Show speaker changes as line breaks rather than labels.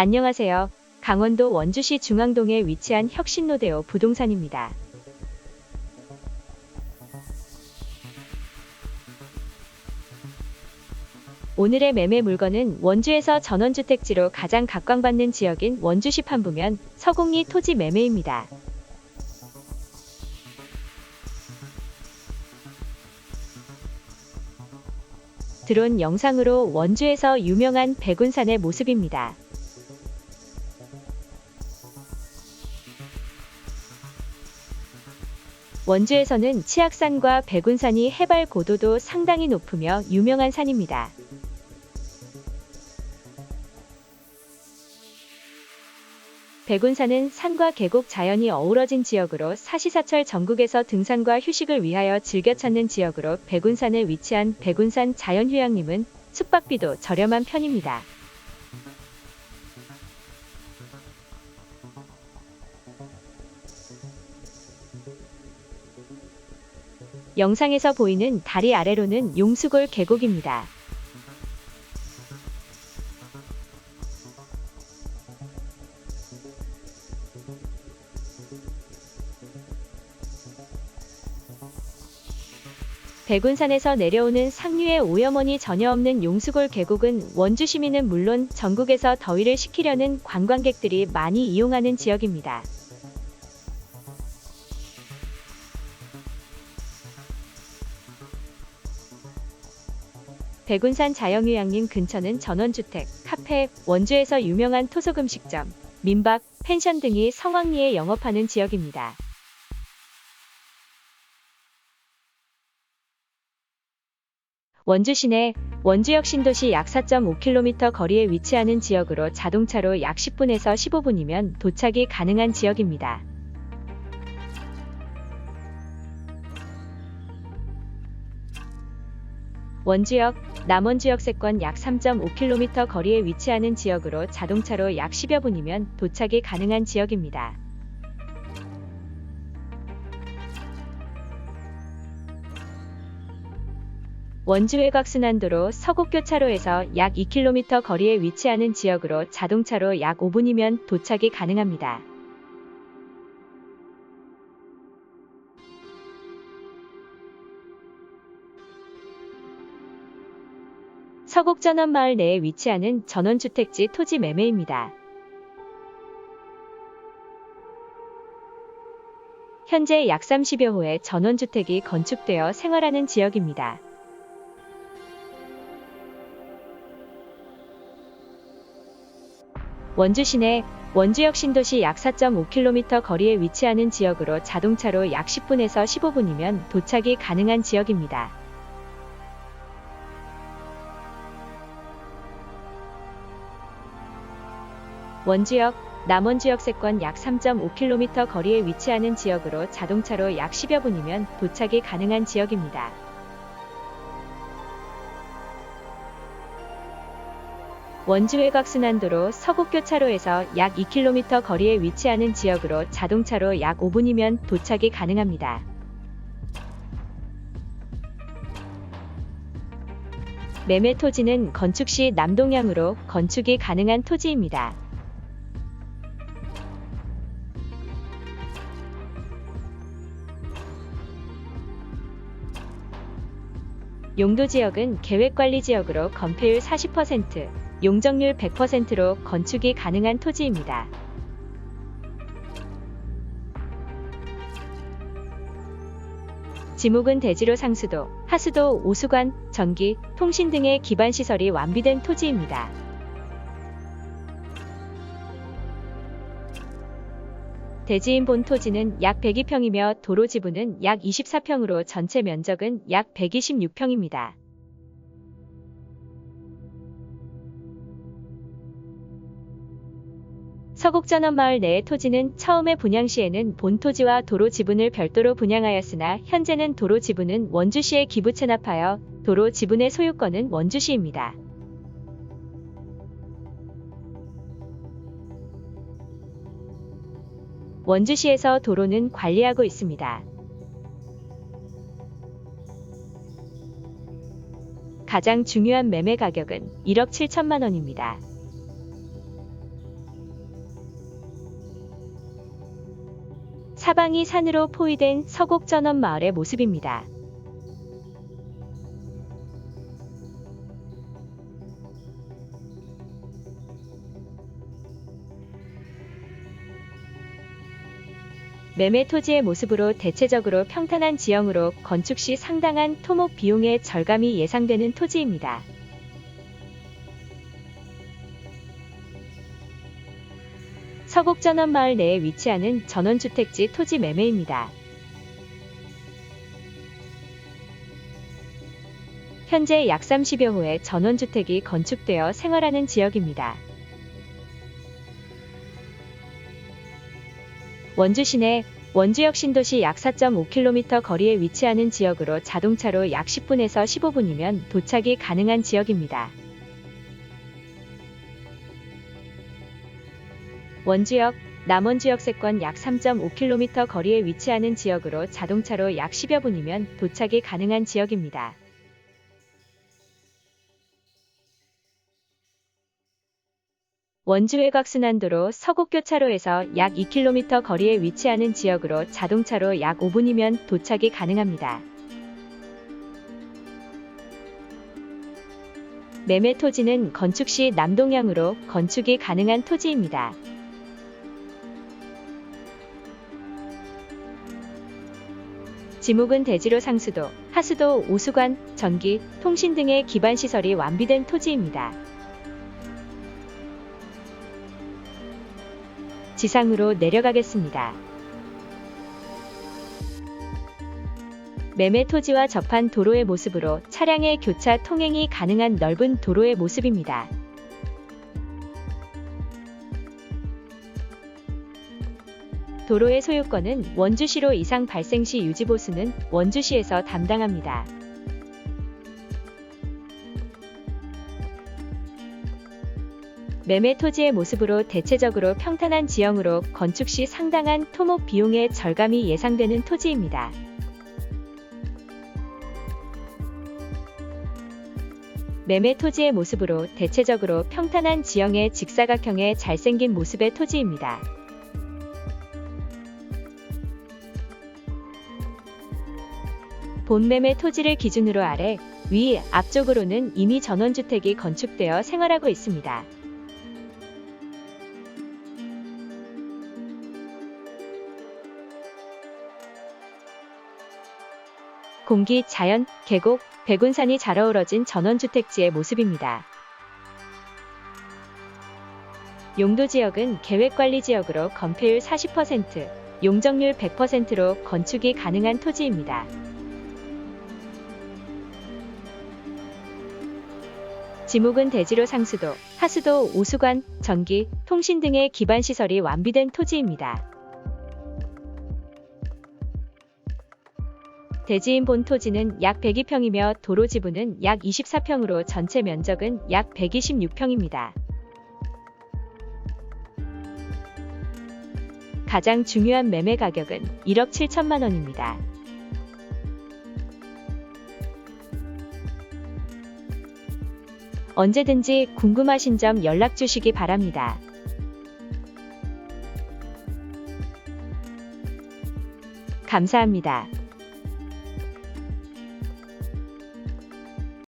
안녕하세요. 강원도 원주시 중앙동에 위치한 혁신로데오 부동산입니다. 오늘의 매매 물건은 원주에서 전원주택지로 가장 각광받는 지역인 원주시 판부면 서곡리 토지 매매입니다. 드론 영상으로 원주에서 유명한 백운산의 모습입니다. 원주에서는 치악산과 백운산이 해발 고도도 상당히 높으며 유명한 산입니다. 백운산은 산과 계곡 자연이 어우러진 지역으로 사시사철 전국에서 등산과 휴식을 위하여 즐겨 찾는 지역으로 백운산에 위치한 백운산 자연휴양림은 숙박비도 저렴한 편입니다. 영상에서 보이는 다리 아래로는 용수골 계곡입니다. 백운산에서 내려오는 상류의 오염원이 전혀 없는 용수골 계곡은 원주 시민은 물론 전국에서 더위를 식히려는 관광객들이 많이 이용하는 지역입니다. 백운산 자영휴양림 근처는 전원주택, 카페, 원주에서 유명한 토속음식점, 민박, 펜션 등이 성황리에 영업하는 지역입니다. 원주 시내, 원주역 신도시 약 4.5km 거리에 위치하는 지역으로 자동차로 약 10분에서 15분이면 도착이 가능한 지역입니다. 원주역, 남원주역 세권 약 3.5km 거리에 위치하는 지역으로 자동차로 약 10여 분이면 도착이 가능한 지역입니다. 원주 외곽순환도로 서곡교차로에서 약 2km 거리에 위치하는 지역으로 자동차로 약 5분이면 도착이 가능합니다. 서곡전원 마을 내에 위치하는 전원주택지 토지 매매입니다. 현재 약 30여 호의 전원주택이 건축되어 생활하는 지역입니다. 원주 시내, 원주역 신도시 약 4.5km 거리에 위치하는 지역으로 자동차로 약 10분에서 15분이면 도착이 가능한 지역입니다. 원주역, 남원주역 세권 약 3.5km 거리에 위치하는 지역으로 자동차로 약 10여 분이면 도착이 가능한 지역입니다. 원주 외곽순환도로 서곡교차로에서 약 2km 거리에 위치하는 지역으로 자동차로 약 5분이면 도착이 가능합니다. 매매 토지는 건축 시 남동향으로 건축이 가능한 토지입니다. 용도 지역은 계획관리 지역으로 건폐율 40%, 용적률 100%로 건축이 가능한 토지입니다. 지목은 대지로 상수도, 하수도, 오수관, 전기, 통신 등의 기반 시설이 완비된 토지입니다. 대지인 본 토지는 약 102평이며 도로 지분은 약 24평으로 전체 면적은 약 126평입니다. 서곡전원마을 내의 토지는 처음에 분양 시에는 본 토지와 도로 지분을 별도로 분양하였으나 현재는 도로 지분은 원주시에 기부 체납하여 도로 지분의 소유권은 원주시입니다. 원주시에서 도로는 관리하고 있습니다. 가장 중요한 매매 가격은 1억 7천만 원입니다. 사방이 산으로 포위된 서곡전원 마을의 모습입니다. 매매 토지의 모습으로 대체적으로 평탄한 지형으로 건축 시 상당한 토목 비용의 절감이 예상되는 토지입니다. 서곡 전원 마을 내에 위치하는 전원주택지 토지 매매입니다. 현재 약 30여 호의 전원주택이 건축되어 생활하는 지역입니다. 원주 시내 원주역 신도시 약 4.5km 거리에 위치하는 지역으로 자동차로 약 10분에서 15분이면 도착이 가능한 지역입니다. 원주역, 남원주역 세권 약 3.5km 거리에 위치하는 지역으로 자동차로 약 10여 분이면 도착이 가능한 지역입니다. 원주 외곽순환도로 서곡교차로에서 약 2km 거리에 위치하는 지역으로 자동차로 약 5분이면 도착이 가능합니다. 매매 토지는 건축 시 남동향으로 건축이 가능한 토지입니다. 지목은 대지로 상수도, 하수도, 오수관, 전기, 통신 등의 기반 시설이 완비된 토지입니다. 지상으로 내려가겠습니다. 매매 토지와 접한 도로의 모습으로 차량의 교차 통행이 가능한 넓은 도로의 모습입니다. 도로의 소유권은 원주시로 이상 발생 시 유지보수는 원주시에서 담당합니다. 매매 토지의 모습으로 대체적으로 평탄한 지형으로 건축 시 상당한 토목 비용의 절감이 예상되는 토지입니다. 매매 토지의 모습으로 대체적으로 평탄한 지형의 직사각형의 잘생긴 모습의 토지입니다. 본매매 토지를 기준으로 아래, 위, 앞쪽으로는 이미 전원주택이 건축되어 생활하고 있습니다. 공기, 자연, 계곡, 백운산이 잘 어우러진 전원주택지의 모습입니다. 용도 지역은 계획관리 지역으로 건폐율 40%, 용적률 100%로 건축이 가능한 토지입니다. 지목은 대지로 상수도, 하수도, 오수관, 전기, 통신 등의 기반 시설이 완비된 토지입니다. 대지인 본 토지는 약 102평이며 도로 지분은 약 24평으로 전체 면적은 약 126평입니다. 가장 중요한 매매 가격은 1억 7천만 원입니다. 언제든지 궁금하신 점 연락 주시기 바랍니다. 감사합니다.